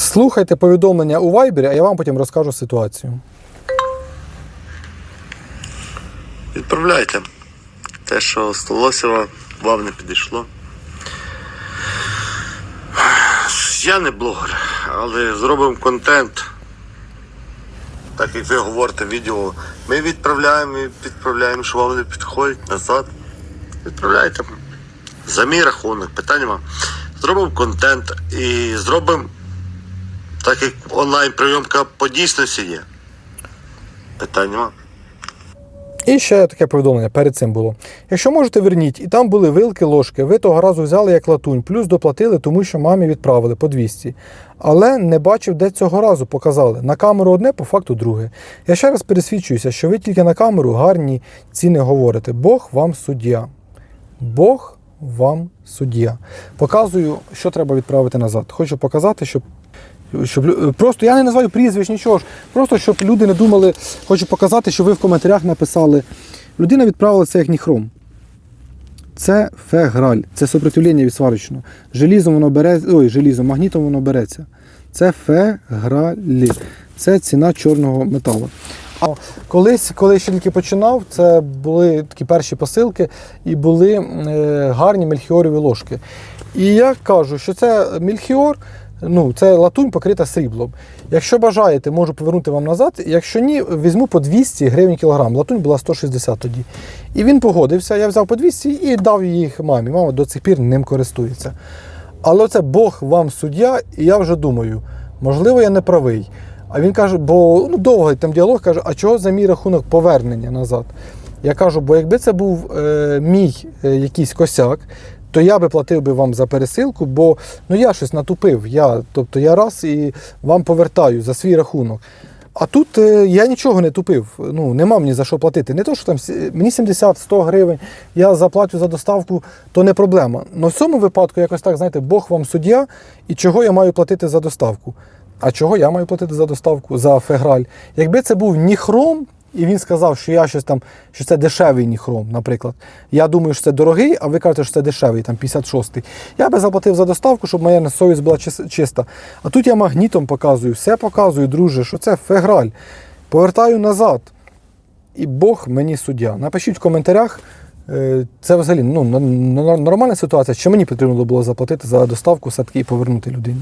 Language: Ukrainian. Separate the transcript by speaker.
Speaker 1: Слухайте повідомлення у Viber, а я вам потім розкажу ситуацію.
Speaker 2: Відправляйте. Те, що з Лосєва вам не підійшло. Я не блогер, але зробимо контент. Так як ви говорите відео, ми відправляємо і відправляємо, що вам не підходить назад. Відправляйте. За мій рахунок, питань нема. Зробимо контент і зробимо, так як онлайн прийомка по дійсності є. Питань нема.
Speaker 1: І ще таке повідомлення перед цим було. Якщо можете, верніть, і там були вилки, ложки. Ви того разу взяли як латунь, плюс доплатили, тому що мамі відправили по 200. Але не бачив, де цього разу показали. На камеру одне, по факту друге. Я ще раз пересвідчуюся, що ви тільки на камеру гарні ціни говорите. Бог вам суддя. Бог вам суддя. Показую, що треба відправити назад. Хочу показати, щоб. Щоб просто я не називаю прізвищ, нічого ж. Просто щоб люди не думали, хочу показати, що ви в коментарях написали. Людина відправила це як ніхром. Це феграль, це сопротивлення від сварочного. Желізом воно бере, ой, желізом, магнітом воно береться. Це фегралі. Це ціна чорного металу. А колись, коли ще тільки починав, це були такі перші посилки і були е, гарні мельхіорові ложки. І я кажу, що це мельхіор, ну, це латунь покрита сріблом. Якщо бажаєте, можу повернути вам назад. Якщо ні, візьму по 200 гривень кілограм. Латунь була 160 тоді. І він погодився, я взяв по 200 і дав їх мамі. Мама до цих пір ним користується. Але це Бог вам суддя, і я вже думаю, можливо, я не правий. А він каже, бо ну, довгий там діалог каже, а чого за мій рахунок повернення назад? Я кажу, бо якби це був е, мій е, якийсь косяк, то я би платив би вам за пересилку, бо ну, я щось натупив. Я, тобто я раз і вам повертаю за свій рахунок. А тут е, я нічого не тупив, ну нема мені за що платити. Не то, що там мені 70-100 гривень, я заплатю за доставку, то не проблема. Но в цьому випадку якось так, знаєте, Бог вам суддя, і чого я маю платити за доставку? А чого я маю платити за доставку за феграль? Якби це був ніхром, і він сказав, що я щось там, що це дешевий ніхром, наприклад. Я думаю, що це дорогий, а ви кажете, що це дешевий, там 56-й. Я би заплатив за доставку, щоб моя совість була чиста. А тут я магнітом показую, все показую, друже, що це феграль. Повертаю назад. І Бог мені суддя. Напишіть в коментарях. е, Це взагалі ну, нормальна ситуація, чи мені потрібно було заплатити за доставку все-таки і повернути людині.